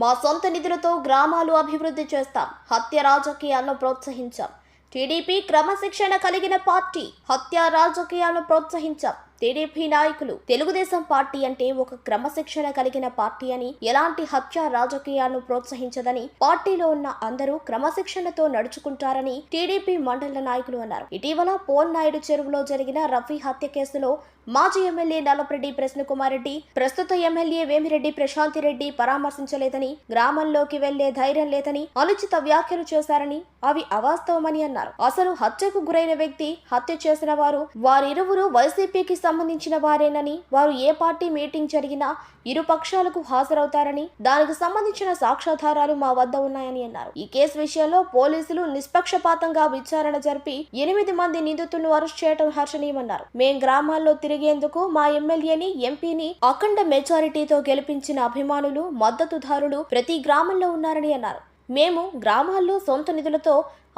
మా సొంత నిధులతో గ్రామాలు అభివృద్ధి చేస్తాం. హత్య రాజకీయాలను ప్రోత్సహించాం. టీడీపీ క్రమశిక్షణ కలిగిన పార్టీ హత్య రాజకీయాలను ప్రోత్సహించాం. టీడీపీ నాయకులు తెలుగుదేశం పార్టీ అంటే ఒక క్రమశిక్షణ కలిగిన పార్టీ అని ఎలాంటి హత్య రాజకీయాలను ప్రోత్సహించదని పార్టీలో ఉన్న అందరూ క్రమశిక్షణతో నడుచుకుంటారని టీడీపీ మండల నాయకులు అన్నారు. ఇటీవల పోల్ నాయుడు చెరువులో జరిగిన రఫీ హత్య కేసులో మాజీ ఎమ్మెల్యే నల్లపరెడ్డి ప్రశ్నకుమార్ రెడ్డి ప్రస్తుత ఎమ్మెల్యే వేమిరెడ్డి ప్రశాంతి రెడ్డి పరామర్శించలేదని గ్రామంలోకి వెళ్ళే ధైర్యం లేదని అనుచిత వ్యాఖ్యలు చేశారని అవి అవాస్తవమని అన్నారు. అసలు హత్యకు గురైన వ్యక్తి హత్య చేసిన వారు వారిరువురు వైసీపీకి సంబంధించిన వారేనని వారు ఏ పార్టీ మీటింగ్ జరిగినా ఇరు పక్షాలకు హాజరవుతారని దానికి సంబంధించిన సాక్ష్యాధారాలు మా వద్ద ఉన్నాయని అన్నారు. ఈ కేసు విషయంలో పోలీసులు నిష్పక్షపాతంగా విచారణ జరిపి ఎనిమిది మంది నిందితులను అరెస్ట్ చేయడం హర్షణీయమన్నారు. మేం గ్రామాల్లో తిరిగేందుకు మా ఎమ్మెల్యేని ఎంపీని అఖండ మెజారిటీతో గెలిపించిన అభిమానులు మద్దతుదారులు ప్రతి గ్రామంలో ఉన్నారని అన్నారు. మేము గ్రామాల్లో సొంత నిధులతో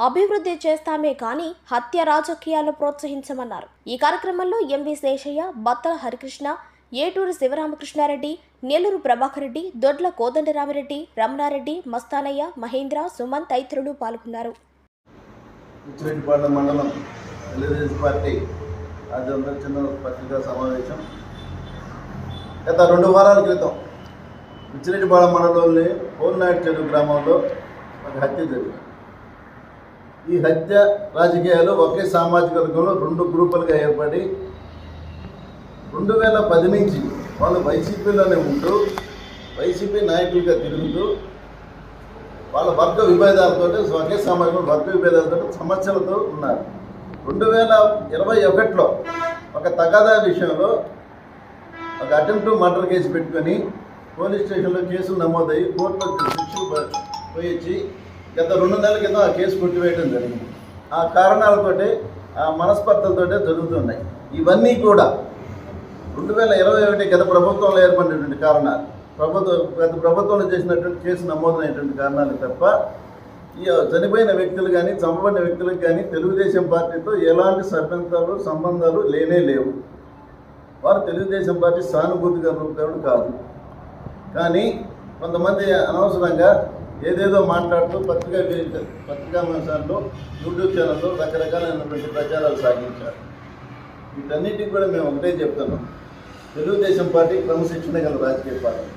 అభివృద్ధి చేస్తామే కానీ హత్య రాజకీయాలు ప్రోత్సహించమన్నారు. ఈ కార్యక్రమంలో ఎంవి శేషయ్య బత్తల హరికృష్ణ ఏటూరు శివరామకృష్ణారెడ్డి నెల్లూరు ప్రభాకర్ రెడ్డి దొడ్ల కోదండరామిరెడ్డి రమణారెడ్డి మస్తానయ్య మహేంద్ర సుమన్ తదితరులు పాల్గొన్నారు. మండలం తెలుగుదేశం పార్టీ పత్రికా సమావేశం. గత రెండు వారాల క్రితం ఉచ్చిరెడ్డిపాలెం మండలంలోని పోల్నాయుడు చెరువు గ్రామంలో ఒక హత్య జరిగింది. ఈ హత్య రాజకీయాలు ఒకే సామాజిక వర్గంలో రెండు గ్రూపులుగా ఏర్పడి రెండు వేల పది నుంచి వాళ్ళు వైసీపీలోనే ఉంటూ వైసీపీ నాయకులుగా తిరుగుతూ వాళ్ళ వర్గ విభేదాలతో ఒకే సామాజిక వర్గ విభేదాలతో సమస్యలతో ఉన్నారు. రెండు వేల ఇరవై ఒకటిలో ఒక తగాదా విషయంలో ఒక అటెంప్ట్ మర్డర్ కేసు పెట్టుకొని పోలీస్ స్టేషన్లో కేసులు నమోదయ్యి కోర్టులో శిక్షలు పోయొచ్చి గత రెండు నెలల క్రితం ఆ కేసు కొట్టివేయడం జరిగింది. ఆ కారణాలతోటి ఆ మనస్పర్ధలతోటే జరుగుతున్నాయి. ఇవన్నీ కూడా రెండు వేల ఇరవై ఒకటి గత ప్రభుత్వంలో ఏర్పడినటువంటి కారణాలు ప్రభుత్వ గత ప్రభుత్వంలో చేసినటువంటి కేసు నమోదైనటువంటి కారణాలు తప్ప ఈ చనిపోయిన వ్యక్తులు కానీ చంపబడిన వ్యక్తులకు కానీ తెలుగుదేశం పార్టీతో ఎలాంటి సభ్యతలు సంబంధాలు లేనే లేవు. వారు తెలుగుదేశం పార్టీ సానుభూతి కాదు. కానీ కొంతమంది అనవసరంగా ఏదేదో మాట్లాడుతూ పత్రికా వే- పత్రికా అంశాల్లో యూట్యూబ్ ఛానల్లో రకరకాలైనటువంటి ప్రచారాలు సాగించారు. వీటన్నిటికి కూడా మేము ఒకటే చెప్తున్నాం. తెలుగుదేశం పార్టీ క్రమశిక్షణ గల రాజకీయ పార్టీ.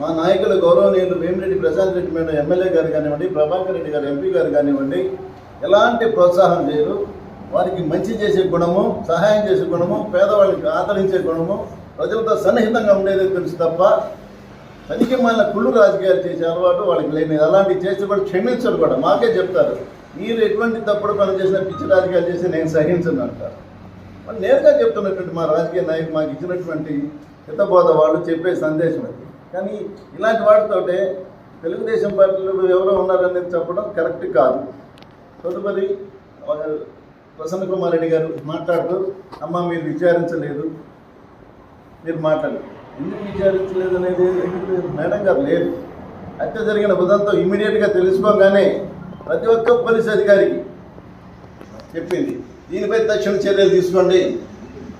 మా నాయకులు గౌరవనీయులు వేమిరెడ్డి ప్రశాంత్ రెడ్డి మేడం ఎమ్మెల్యే గారు కానివ్వండి ప్రభాకర్ రెడ్డి గారు ఎంపీ గారు కానివ్వండి ఎలాంటి ప్రోత్సాహం చేయరు వారికి మంచి చేసే గుణము సహాయం చేసే గుణము పేదవాళ్ళకి ఆదరించే గుణము ప్రజలతో సన్నిహితంగా ఉండేది తెలుసు తప్ప అందుకే మళ్ళీ కుళ్ళు రాజకీయాలు చేసే అలవాటు వాళ్ళకి లేని అలాంటివి చేస్తే కూడా క్షమించరు కూడా. మాకే చెప్తారు. మీరు ఎటువంటి తప్పుడు పని చేసిన పిచ్చి రాజకీయాలు చేసి నేను సహించను అంటారు. మరి నేరుగా చెప్తున్నటువంటి మా రాజకీయ నాయకులు మాకు ఇచ్చినటువంటి హితబోధ వాళ్ళు చెప్పే సందేశం అది. కానీ ఇలాంటి వాటితోటే తెలుగుదేశం పార్టీలో ఎవరో ఉన్నారనేది చెప్పడం కరెక్ట్ కాదు. తదుపరి ప్రసన్న కుమార్ రెడ్డి గారు మాట్లాడుతూ అమ్మ మీరు విచారించలేదు. మీరు మాట్లాడలేదు ఎందుకు విచారించలేదు అనేది ఎందుకు మేడం గారు లేదు హత్య జరిగిన ఉదంతం ఇమీడియట్గా తెలుసుకోగానే ప్రతి ఒక్క పోలీస్ అధికారికి చెప్పింది. దీనిపై తక్షణ చర్యలు తీసుకోండి.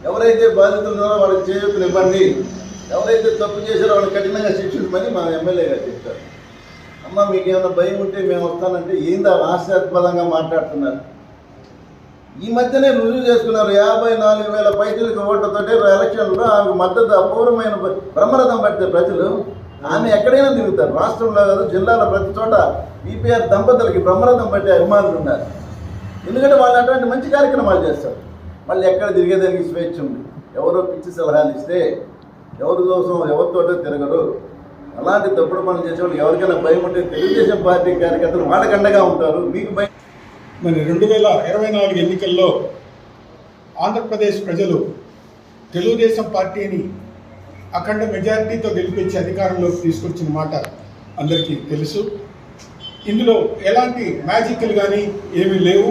ఎవరైతే బాధితులు ఉన్నారో వాళ్ళకి ఇవ్వండి. ఎవరైతే తప్పు చేశారో వాళ్ళకి కఠినంగా శిక్షించమని మా ఎమ్మెల్యే గారు చెప్తారు అమ్మ మీకు ఏమైనా భయం ఉంటే మేము వస్తానంటే ఏందా హాస్యాస్పదంగా మాట్లాడుతున్నారు? ఈ మధ్యనే రుజువు చేసుకున్నారు. యాభై నాలుగు వేల పైసలకు ఓట్లతోటి ఎలక్షన్లో ఆమె మద్దతు అపూర్వమైన బ్రహ్మరథం పడితే ప్రజలు ఆమె ఎక్కడైనా తిరుగుతారు. రాష్ట్రంలో కాదు జిల్లాలో ప్రతి చోట బీపీఆర్ దంపతులకి బ్రహ్మరథం పట్టే అభిమానులు ఉన్నారు. ఎందుకంటే వాళ్ళు అటువంటి మంచి కార్యక్రమాలు చేస్తారు. మళ్ళీ ఎక్కడ తిరిగేదానికి స్వేచ్ఛ ఉంది? ఎవరో పిచ్చి సలహాలు ఇస్తే ఎవరి కోసం ఎవరితోటో తిరగరు. అలాంటి తప్పుడు పనులు చేసేవాళ్ళు ఎవరికైనా భయం ఉంటే తెలుగుదేశం పార్టీ కార్యకర్తలు వాళ్ళకండగా ఉంటారు. మీకు భయం మరి రెండు వేల ఇరవై నాలుగు ఎన్నికల్లో ఆంధ్రప్రదేశ్ ప్రజలు తెలుగుదేశం పార్టీని అఖండ మెజారిటీతో గెలిపించి అధికారంలోకి తీసుకొచ్చిన మాట అందరికీ తెలుసు. ఇందులో ఎలాంటి మ్యాజిక్లు కానీ ఏమీ లేవు.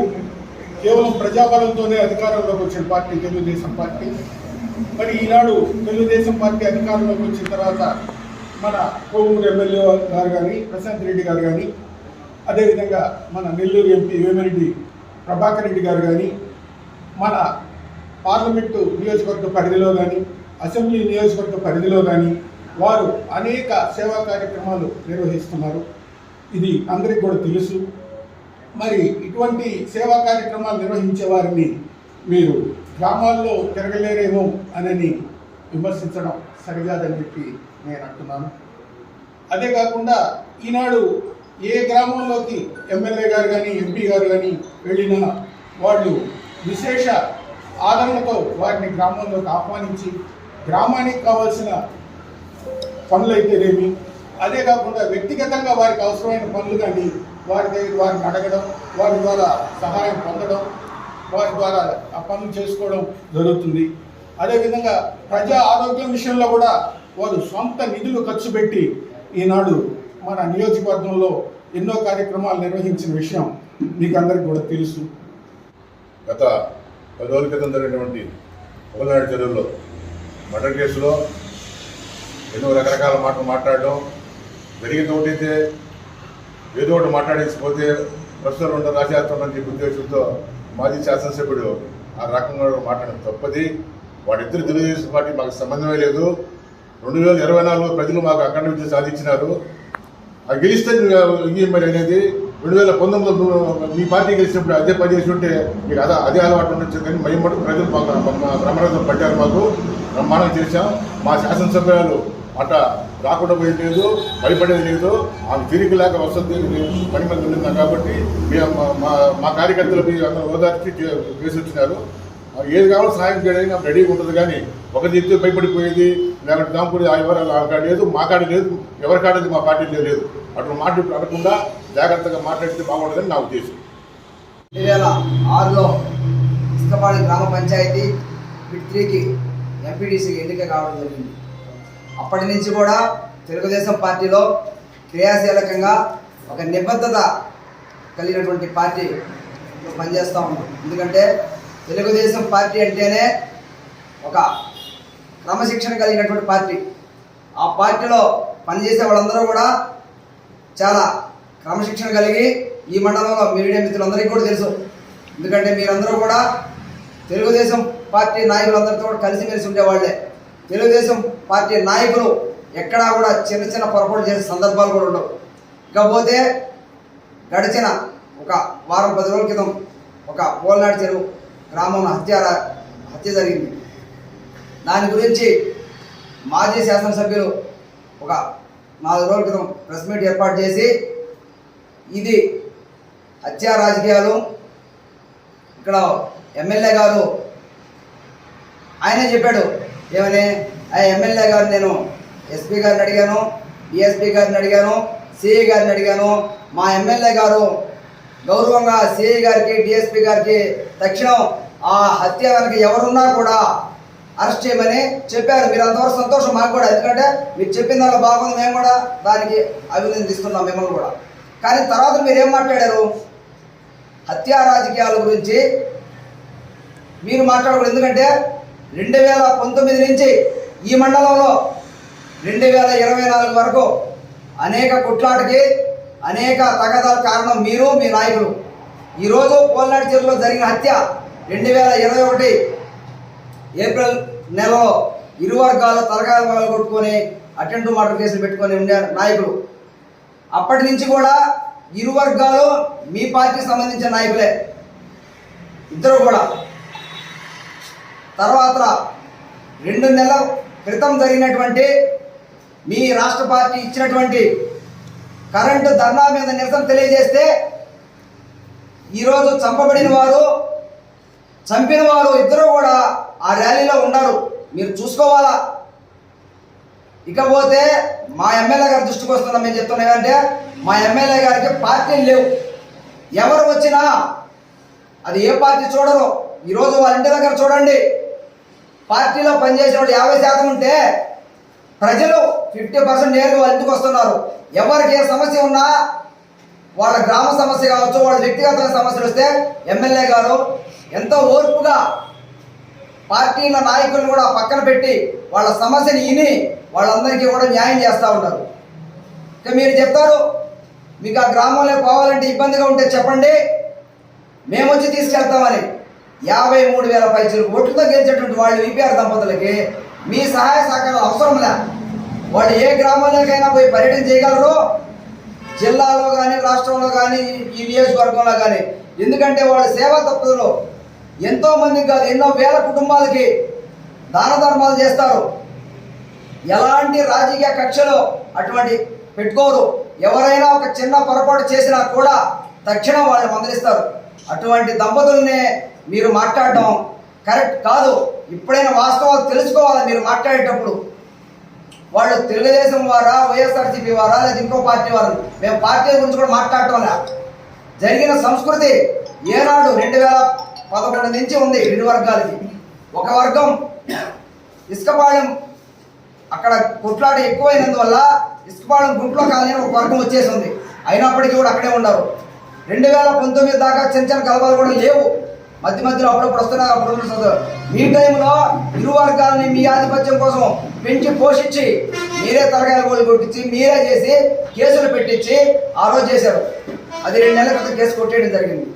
కేవలం ప్రజాబలంతోనే అధికారంలోకి వచ్చిన పార్టీ తెలుగుదేశం పార్టీ. మరి ఈనాడు తెలుగుదేశం పార్టీ అధికారంలోకి వచ్చిన తర్వాత మన కోవూరు ఎమ్మెల్యే గారు కానీ ప్రశాంత్ రెడ్డి గారు కానీ అదేవిధంగా మన నెల్లూరు ఎంపీ వేమిరెడ్డి ప్రభాకర్ రెడ్డి గారు కానీ మన పార్లమెంటు నియోజకవర్గ పరిధిలో కానీ అసెంబ్లీ నియోజకవర్గ పరిధిలో కానీ వారు అనేక సేవా కార్యక్రమాలు నిర్వహిస్తున్నారు. ఇది అందరికీ కూడా తెలుసు. మరి ఇటువంటి సేవా కార్యక్రమాలు నిర్వహించే వారిని మీరు గ్రామాల్లో తిరగలేరేమో అనని విమర్శించడం సరికాదని చెప్పి నేను అంటున్నాను. అదే కాకుండా ఈనాడు ఏ గ్రామంలోకి ఎమ్మెల్యే గారు కానీ ఎంపీ గారు కానీ వెళ్ళినా వాళ్ళు విశేష ఆదరణతో వారిని గ్రామంలోకి ఆహ్వానించి గ్రామానికి కావాల్సిన పనులు అయితేనేమి అదే కాకుండా వ్యక్తిగతంగా వారికి అవసరమైన పనులు కానీ వారి దగ్గర వారిని అడగడం వారి ద్వారా సహాయం పొందడం వారి ద్వారా ఆ పనులు చేసుకోవడం జరుగుతుంది. అదేవిధంగా ప్రజా ఆరోగ్యం విషయంలో కూడా వారు సొంత నిధులు ఖర్చు పెట్టి ఈనాడు మన నియోజకవర్గంలో ఎన్నో కార్యక్రమాలు నిర్వహించిన విషయం మీకు అందరికి కూడా తెలుసు. గత పది రోజుల క్రితం జరిగినటువంటి ఒకనాడు చర్యల్లో మర్డర్ కేసులో ఎన్నో రకరకాల మాటలు మాట్లాడడం జరిగిన ఒకటైతే ఏదో ఒకటి మాట్లాడేసిపోతే ప్రస్తుతం ఉండదు రాసేస్తామని చెప్పి ఉద్దేశంతో మాజీ శాసనసభ్యుడు ఆ రకంగా మాట్లాడడం తప్పది. వాడిద్దరు తెలుగుదేశం పార్టీ మాకు సంబంధమే లేదు. రెండు వేల ఇరవై నాలుగులో ప్రజలు మాకు అఖండ విజయం సాధించినారు. అది గెలిస్తే ఈఎంఐ మరి అనేది రెండు వేల పంతొమ్మిదిలో మీ పార్టీ గెలిచినప్పుడు అదే పని చేసి ఉంటే మీకు అదే అదే అలవాటు ఉండొచ్చు కానీ మేము మటుకు ప్రజలు బ్రహ్మరథం పట్టారు మాకు. బ్రహ్మాండం చేశాం. మా శాసనసభ్యులు అట రాకుండా పోయేది లేదు భయపడేది లేదు. ఆమె తిరిగి లేక వస్తుంది పని మంది ఉండిందా కాబట్టి మా- మా కార్యకర్తలు మీ అందరూ ఓదార్చి కేసు చేసి వచ్చినారు ఏది కావాలో సాయం చేయడానికి నాకు రెడీగా ఉంటుంది కానీ ఒక చెప్తే భయపడిపోయేది లేకపోతే దాంపుడి ఆ కాడ లేదు మా కాడ లేదు ఎవరి కాడది మా పార్టీలో లేదు అటు మాట అడగకుండా జాగ్రత్తగా మాట్లాడితే బాగుంటుందని నా ఉద్దేశం. రెండు వేల ఆరులో ఇష్టపాడు గ్రామ పంచాయతీ బిట్ త్రీకి ఎంపీటీసీ ఎన్నిక కావడం జరిగింది. అప్పటి నుంచి కూడా తెలుగుదేశం పార్టీలో క్రియాశీలకంగా ఒక నిబద్ధత కలిగినటువంటి పార్టీ పనిచేస్తూ ఉన్నాం ఎందుకంటే తెలుగుదేశం పార్టీ అంటేనే ఒక క్రమశిక్షణ కలిగినటువంటి పార్టీ. ఆ పార్టీలో పనిచేసే వాళ్ళందరూ కూడా చాలా క్రమశిక్షణ కలిగి ఈ మండలంలో మీడియా మిత్రులందరికీ కూడా తెలుసు. ఎందుకంటే మీరందరూ కూడా తెలుగుదేశం పార్టీ నాయకులందరితో కూడా కలిసిమెలిసి ఉండేవాళ్ళే. తెలుగుదేశం పార్టీ నాయకులు ఎక్కడా కూడా చిన్న చిన్న పొరపాటు చేసే సందర్భాలు కూడా ఉండవు. ఇకపోతే గడిచిన ఒక వారం పది రోజుల క్రితం ఒక పోల్నాడు చెరువు గ్రామంలో హత్య హత్య జరిగింది. దాని గురించి మాజీ శాసనసభ్యులు ఒక నాలుగు రోజుల క్రితం ప్రెస్ మీట్ ఏర్పాటు చేసి ఇది హత్యా రాజకీయాలు. ఇక్కడ ఎమ్మెల్యే గారు ఆయనే చెప్పాడు ఏమని? ఆ ఎమ్మెల్యే గారు నేను ఎస్పీ గారిని అడిగాను డిఎస్పీ గారిని అడిగాను సిఐ గారిని అడిగాను. మా ఎమ్మెల్యే గారు గౌరవంగా సిఐ గారికి డిఎస్పీ గారికి తక్షణం ఆ హత్య వెనక ఎవరున్నా కూడా అరెస్ట్ చేయమని చెప్పారు. మీరు అంతవరకు సంతోషం మాకు కూడా. ఎందుకంటే మీరు చెప్పిన దాంట్లో బాగుంది. మేము కూడా దానికి అభినందిస్తున్నాం మిమ్మల్ని కూడా. కానీ తర్వాత మీరు ఏం మాట్లాడారు? హత్యా రాజకీయాల గురించి మీరు మాట్లాడకూడదు. ఎందుకంటే రెండు వేల పంతొమ్మిది నుంచి ఈ మండలంలో రెండు వేల ఇరవై నాలుగు వరకు అనేక కుట్లాటకి అనేక తగదాల కారణం మీరు మీ నాయకులు. ఈరోజు పోల్నాడు చెరువులో జరిగిన హత్య రెండు వేల ఇరవై ఒకటి ఏప్రిల్ నెలలో ఇరు వర్గాలు తలకాయలు పగలగొట్టుకొని అటెండ్ మర్డర్ కేసులు పెట్టుకొని ఉండే నాయకులు. అప్పటి నుంచి కూడా ఇరు వర్గాలు మీ పార్టీకి సంబంధించిన నాయకులే. ఇద్దరు కూడా. తర్వాత రెండు నెలల క్రితం జరిగినటువంటి మీ రాష్ట్ర పార్టీ ఇచ్చినటువంటి కరెంటు ధర్నా మీద నిరసన తెలియజేస్తే ఈరోజు చంపబడిన వారు చంపిన వారు ఇద్దరు కూడా ఆ ర్యాలీలో ఉన్నారు. మీరు చూసుకోవాలా? ఇకపోతే మా ఎమ్మెల్యే గారి దృష్టికి వస్తున్నాం మేము చెప్తున్నాం ఏంటంటే మా ఎమ్మెల్యే గారికి పార్టీలు లేవు. ఎవరు వచ్చినా అది ఏ పార్టీ చూడరు. ఈరోజు వాళ్ళ ఇంటి దగ్గర చూడండి. పార్టీలో పనిచేసిన వాళ్ళు యాభై శాతం ఉంటే ప్రజలు ఫిఫ్టీ పర్సెంట్ నేరుగా వాళ్ళ ఇంటికి వస్తున్నారు. ఎవరికి ఏ సమస్య ఉన్నా వాళ్ళ గ్రామ సమస్య కావచ్చు వాళ్ళ వ్యక్తిగత సమస్యలు వస్తే ఎమ్మెల్యే గారు ఎంతో ఓర్పుగా పార్టీల నాయకులను కూడా పక్కన పెట్టి వాళ్ళ సమస్యని విని వాళ్ళందరికీ కూడా న్యాయం చేస్తూ ఉంటారు ఇక మీరు చెప్తారు మీకు ఆ గ్రామంలో పోవాలంటే ఇబ్బందిగా ఉంటే చెప్పండి మేము వచ్చి తీసుకెళ్తామని. యాభై మూడు వేల పైసలు ఓట్లతో గెలిచేటువంటి వాళ్ళు విపిఆర్ దంపతులకి మీ సహాయ సహకారాలు అవసరం లే. వాళ్ళు ఏ గ్రామాలకైనా పోయి పర్యటన చేయగలరు? జిల్లాలో కానీ రాష్ట్రంలో కానీ ఈ నియోజకవర్గంలో కానీ ఎందుకంటే వాళ్ళ సేవా తప్పులు ఎంతో మందికి కాదు ఎన్నో వేల కుటుంబాలకి దాన ధర్మాలు చేస్తారు. ఎలాంటి రాజకీయ కక్షలో అటువంటి పెట్టుకోరు. ఎవరైనా ఒక చిన్న పొరపాటు చేసినా కూడా తక్షణం వాళ్ళు మందలిస్తారు. అటువంటి దంపతుల్నే మీరు మాట్లాడటం కరెక్ట్ కాదు. ఇప్పుడైనా వాస్తవాలు తెలుసుకోవాలి మీరు మాట్లాడేటప్పుడు. వాళ్ళు తెలుగుదేశం వారా వైఎస్ఆర్సీపీ వారా లేదా ఇంకో పార్టీ వారు? మేము పార్టీ గురించి కూడా మాట్లాడటం జరిగిన సంస్కృతి ఏనాడు రెండు వేల పదకొండు నుంచి ఉంది రెండు వర్గాలకి. ఒక వర్గం ఇసుకపాళెం అక్కడ కొట్లాట ఎక్కువైనందువల్ల ఇసుకపాళెం గుంట్లో కాలనీ ఒక వర్గం వచ్చేసింది అయినప్పటికీ కూడా అక్కడే ఉన్నారు. రెండు వేల పంతొమ్మిది దాకా చిన్న చిన్న కలవాలు కూడా లేవు. మధ్య మధ్యలో అప్పుడప్పుడు వస్తున్నారు అప్పుడు వస్తున్నారు. మీ టైంలో ఇరు వర్గాలని మీ ఆధిపత్యం కోసం పెంచి పోషించి మీరే తరగాయలు గోలు కొట్టించి మీరే చేసి కేసులు పెట్టించి ఆ రోజు చేశారు. అది రెండు నెలల క్రితం కేసు కొట్టేయడం జరిగింది.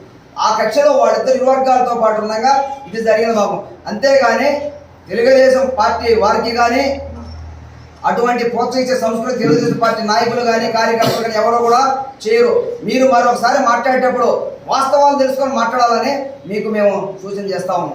ఆ కక్షలో వాళ్ళిద్దరు ఇరు వర్గాలతో పాటు ఉండగా ఇది జరిగిన బాబు అంతేగాని తెలుగుదేశం పార్టీ వారికి కానీ అటువంటి ప్రోత్సహించే సంస్కృతి తెలుగుదేశం పార్టీ నాయకులు కానీ కార్యకర్తలు కానీ ఎవరు కూడా చేయరు. మీరు మరొకసారి మాట్లాడేటప్పుడు వాస్తవాలు తెలుసుకొని మాట్లాడాలని మీకు మేము సూచన చేస్తా ఉన్నాం.